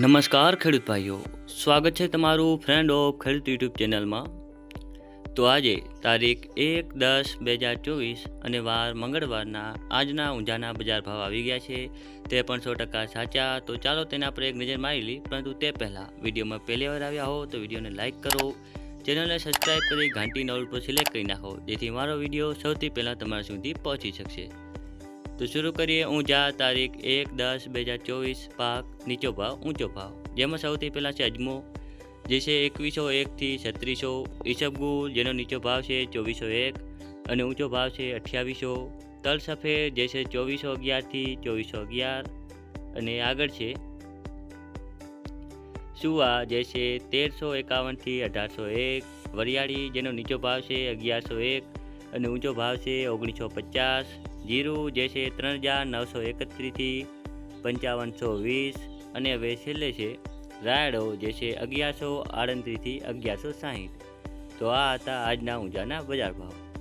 નમસ્કાર ખેડૂત ભાઈઓ, સ્વાગત છે તમારું ફ્રેન્ડ ઓફ ખેડૂત યુટ્યુબ ચેનલમાં તો આજે તારીખ એક દસ બે હજાર ચોવીસ અને વાર મંગળવારના આજના ઊંઝાના બજાર ભાવ આવી ગયા છે. તે પણ સો ટકા સાચા, તો ચાલો તેના પર એક નજર મારી લઈ પરંતુ તે પહેલાં વિડીયોમાં પહેલી વાર આવ્યા હો, તો વિડીયોને લાઇક કરો. ચેનલને સબસ્ક્રાઈબ કરી ઘંટી નોલ પર સિલેક્ટ કરી નાખો, જેથી મારો વીડિયો સૌથી પહેલાં તમારા સુધી પહોંચી શકશે. તો શરૂ કરીએ ઊંઝા તારીખ એક દસ બે હજાર ચોવીસ પાક, નીચો ભાવ, ઊંચો ભાવ. જેમાં સૌથી પહેલાં છે અજમો, જે છે એકવીસો એકથી છત્રીસો. ઈસબગુલ જેનો નીચો ભાવ છે ચોવીસો એક અને ઊંચો ભાવ છે અઠ્યાવીસો. તલ સફેદ, જે છે ચોવીસો અગિયારથી ચોવીસો અગિયાર. અને આગળ છે સુવા, જે છે તેરસો એકાવનથી અઢારસો એક. વરિયાળી, જેનો નીચો ભાવ છે અગિયારસો એક અને ઊંચો ભાવ છે ઓગણીસો પચાસ. જીરું, જે છે ત્રણ હજાર નવસો એકત્રીસથી પંચાવનસો વીસ અને હવે છેલ્લે છે રાયડો, જે છે અગિયારસો આડત્રીસથી અગિયારસો સાહીઠ. તો આ હતા આજના ઊંઝાના બજાર ભાવ.